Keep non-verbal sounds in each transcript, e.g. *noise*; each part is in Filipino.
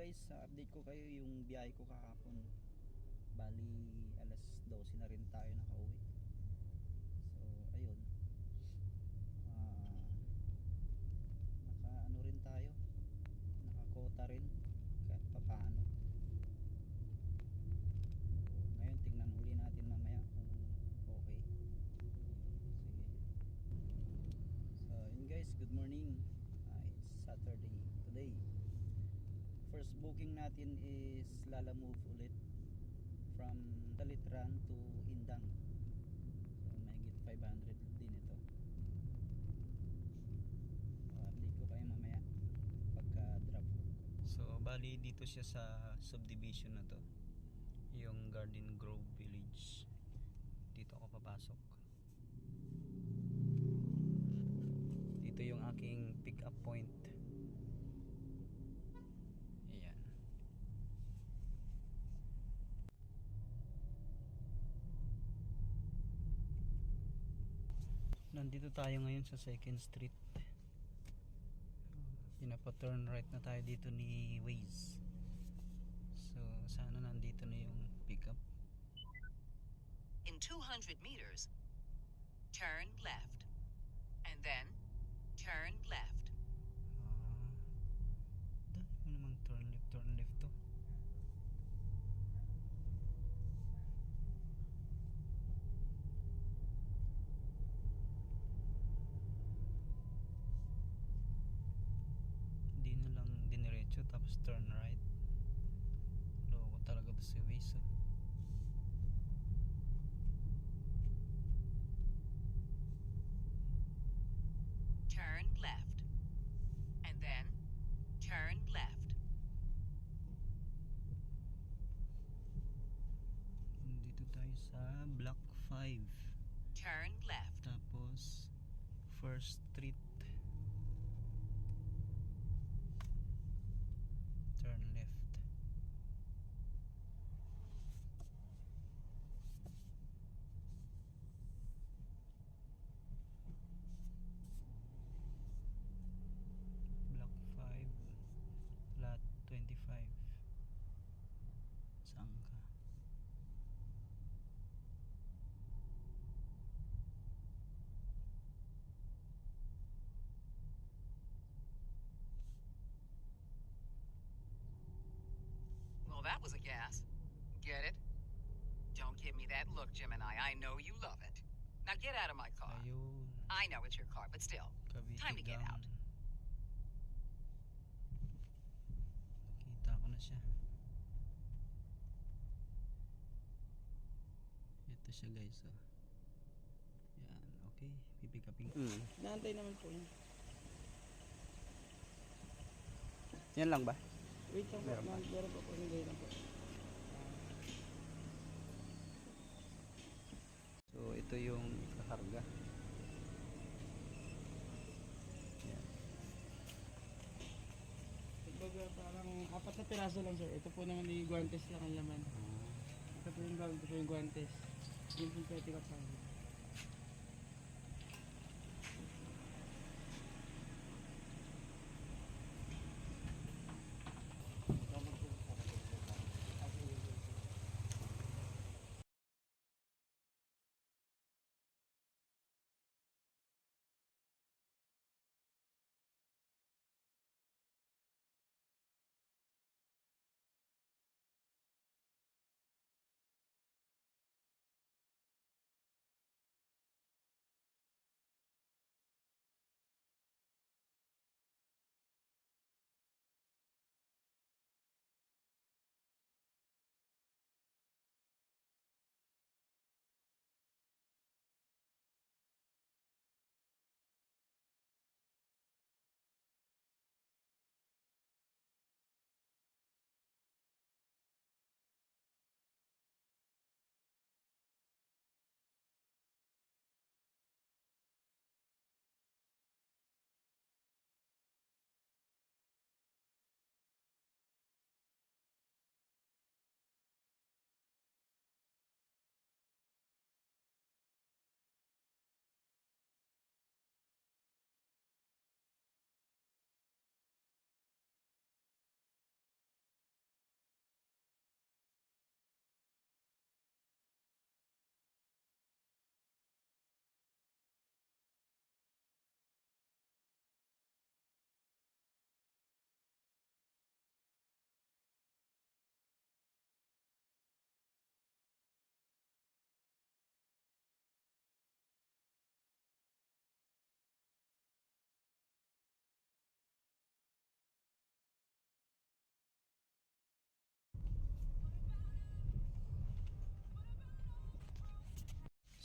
guys, update ko kayo yung biyahe ko kahapon. Bali alas 12 na rin tayo nakauwi. So ayun. Ah naka ano rin tayo. Nakakota rin kahit papaano. So, ngayon tingnan uli natin mamaya kung okay. Sige. So yun guys, good morning. Ah, it's Saturday today. First booking natin is Lala Move ulit from Talitran to Indang. So may 500 din ito. So, ko kayo mamaya pagka drop ko. So bali dito siya sa subdivision na to. Yung Garden Grove Village. Dito ako papasok. Dito yung aking pick up point. Nandito tayo ngayon sa Second Street. Pinapa-turn right na tayo dito ni Waze. So, sana nandito na yung pickup. In 200 meters, turn left. And then, turn turn right. Loko talaga to si Waze oh. Turn left. And then, turn left. Dito tayo sa Block 5. Turn left. Tapos First Street. That was a gas. Get it? Don't give me that look, Gemini. I know you love it. Now get out of my car. Ayun I know it's your car, but still, Cavite time to get out. Nakita ko na siya. Ito siya guys oh. Yan, okay. Pipikapin ko. Hmm. Naantay naman po yan. Yan lang ba? Wait lang po, Meron pa. meron, pa po, hindi lang po. So ito yung kakarga. Yan. Kumbaga parang apat na piraso lang sir. Ito po naman yung guantes lang ang laman. Ito po yung bag, ito po yung guantes. Yun po yung pwede ka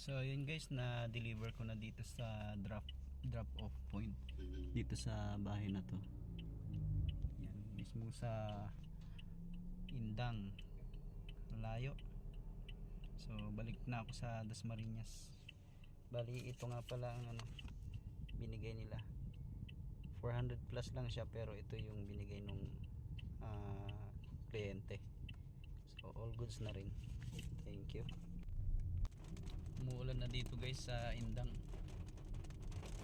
So yun guys, na-deliver ko na dito sa drop drop off point dito sa bahay na to. Yan, mismo sa Indang. Layo. So balik na ako sa Dasmariñas. Bali ito nga pala ang ano binigay nila. 400 plus lang siya pero ito yung binigay nung ah, kliyente. So all goods na rin. Thank you. Umuulan na dito guys sa Indang.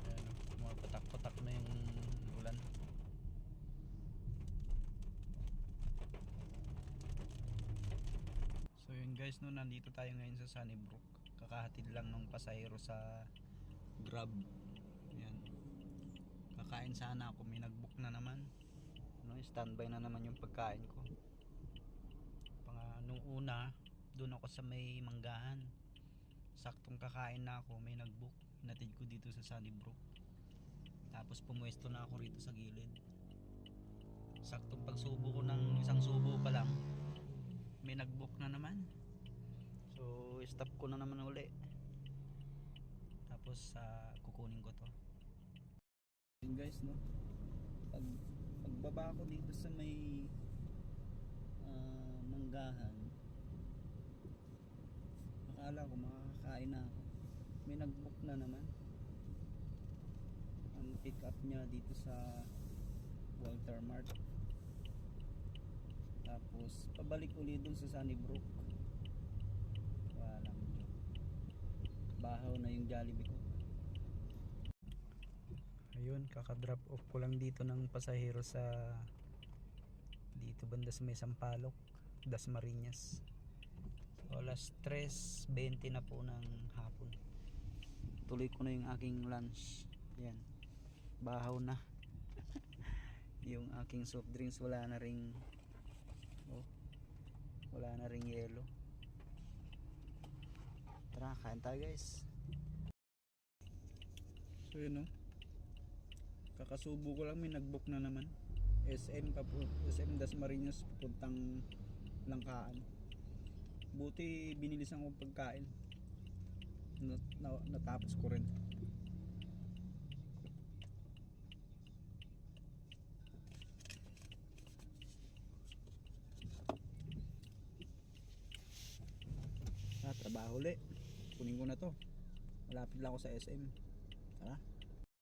Ayan, mga patak-patak na yung ulan. So yun guys, no, nandito tayo ngayon sa Sunnybrook. Kakahatid lang ng pasahero sa Grab. Yan. Kakain sana ako, may nag-book na naman. No, standby na naman yung pagkain ko. Pang nung una, doon ako sa may manggahan. Saktong kakain na ako, may nag-book. Hinatid ko dito sa Sunnybrook. Tapos pumuesto na ako rito sa gilid. Saktong pagsubo ko ng isang subo pa lang, may nag-book na naman. So, stop ko na naman uli. Tapos, ah, kukunin ko to. Yun guys, no? Pag, pagbaba ko dito sa may ah, manggahan, akala ko makakakain na ako. May nag-book na naman. Ang pick up niya dito sa Walter Mart. Tapos pabalik uli dun sa Sunnybrook. Walang joke. Bahaw na yung Jollibee ko. Ayun, kaka-drop off ko lang dito ng pasahero sa dito banda sa may Sampaloc, Dasmariñas. Alas 3.20 na po ng hapon. Tuloy ko na yung aking lunch. Yan. Bahaw na. *laughs* yung aking soft drinks wala na ring oh, wala na ring yelo. Tara, kain tayo guys. So yun no. Kakasubo ko lang may nag-book na naman. SM SM Dasmariñas papuntang Langkaan. Buti binilisan ko pagkain. Na, na, natapos ko rin. Ah, trabaho ulit. Kunin ko na to. Malapit lang ako sa SM. Tara.